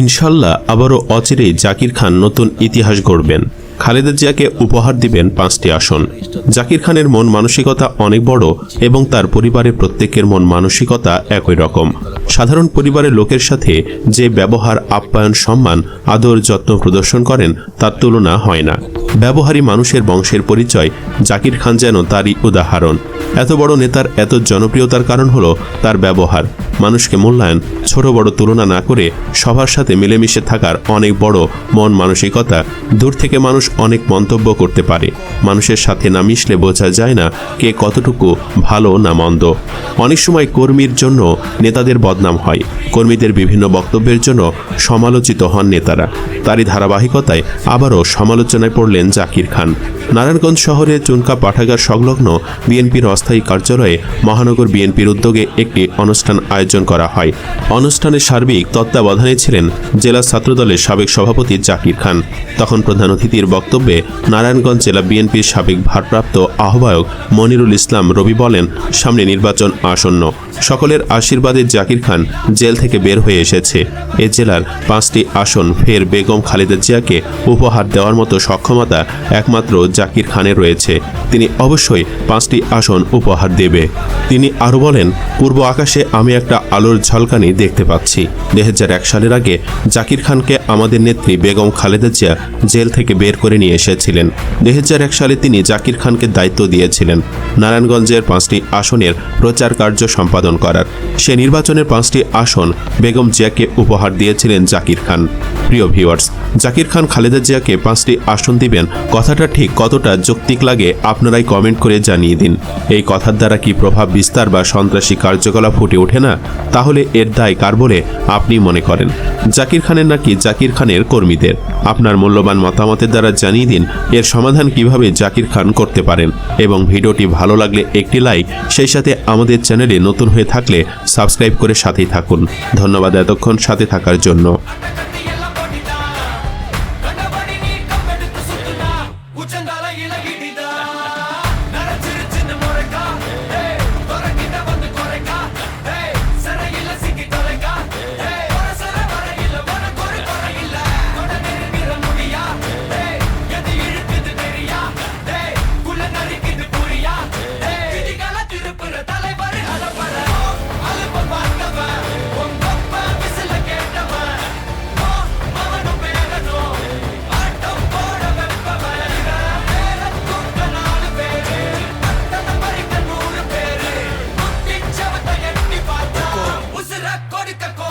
ইনশাল্লাহ আবারও অচিরেই জাকির খান নতুন ইতিহাস গড়বেন। খালেদা জিয়াকে উপহার দিবেন পাঁচটি আসন। জাকির খানের মন মানসিকতা অনেক বড় এবং তার পরিবারের প্রত্যেকের মন মানসিকতা একই রকম। সাধারণ পরিবারের লোকের সাথে যে ব্যবহার, আপ্যায়ন, সম্মান, আদর, যত্ন প্রদর্শন করেন তার তুলনা হয় না। ব্যবহারী মানুষের বংশের পরিচয় জাকির খান যেন তারই উদাহরণ। এত বড় নেতার এত জনপ্রিয়তার কারণ হলো তার ব্যবহার। মানুষকে মূল্যায়ন, ছোট বড় তুলনা না করে সবার সাথে মিলেমিশে থাকার অনেক বড় মন মানসিকতা দূর থেকে মানুষ অনেক মন্তব্য করতে পারে। মানুষের সাথে না মিশলে বোঝা যায় না কে কতটুকু ভালো না মন্দ। অনেক সময় কর্মীর জন্য নেতাদের বদনাম হয়। কর্মীদের বিভিন্ন বক্তব্যের জন্য সমালোচিত হন নেতারা। তারই ধারাবাহিকতায় আবারও সমালোচনায় পড়লেন জাকির খান। নারায়ণগঞ্জ শহরে চুনকা পাঠাগার সংলগ্ন বিএনপির অস্থায়ী কার্যালয়ে মহানগর বিএনপির উদ্যোগে একটি অনুষ্ঠান আয়োজন করা হয়। অনুষ্ঠানে সার্বিক তত্ত্বাবধানে ছিলেন জেলা ছাত্রদলের সাবেক সভাপতি জাকির খান। তখন প্রধান অতিথির বক্তব্যে নারায়ণগঞ্জ জেলা বিএনপির সাবেক ভারপ্রাপ্ত আহ্বায়ক মনিরুল ইসলাম রবি বলেন, সামনে নির্বাচন আসন্ন। সকলের আশীর্বাদে জাকির খান জেল থেকে বের হয়ে এসেছে। এ জেলার পাঁচটি আসন ফের বেগম খালেদা জিয়াকে উপহার দেওয়ার মতো সক্ষমতা একমাত্র জাকির খানের রয়েছে। তিনি অবশ্যই পাঁচটি আসন উপহার দেবে। তিনি আরও বলেন, পূর্ব আকাশে আমি একটা আলোর ঝলকানি দেখতে পাচ্ছি। দুই এক সালের আগে জাকির খানকে আমাদের নেত্রী বেগম খালেদা জিয়া জেল থেকে বের করে নিয়ে এসেছিলেন। দুই এক সালে তিনি জাকির খানকে দায়িত্ব দিয়েছিলেন নারায়ণগঞ্জের পাঁচটি আসনের প্রচার কার্য সম্পাদন করার। সে নির্বাচনের পাঁচটি আসন বেগম জিয়াকে উপহার দিয়েছিলেন জাকির খান। প্রিয় ভিউয়ার্স জাকির খান, খালেদা জিয়াকে পাঁচটি আসন দিবেন। কথাটা ঠিক কতটা যৌক্তিক লাগে আপনারাই কমেন্ট করে জানিয়ে দিন। এই কথার দ্বারা কি প্রভাব বিস্তার বা সন্ত্রাসী কার্যকলাপ ফুটে ওঠে না? তাহলে এর দায় কার বলে আপনি মনে করেন? জাকির খানের নাকি জাকির খানের কর্মীদের? আপনার মূল্যবান মতামতের দ্বারা জানিয়ে দিন এর সমাধান কীভাবে জাকির খান করতে পারেন। এবং ভিডিওটি ভালো লাগলে একটি লাইক, সেই সাথে আমাদের চ্যানেলে নতুন হয়ে থাকলে সাবস্ক্রাইব করে সাথেই থাকুন। ধন্যবাদ এতক্ষণ সাথে থাকার জন্য।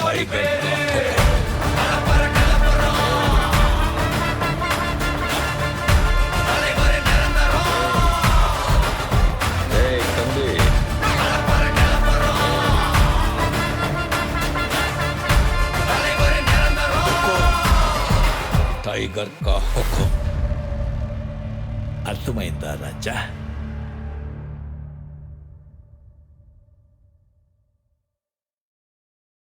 கோடி பேரு टाइगर का हुक्म अर्थ में राजा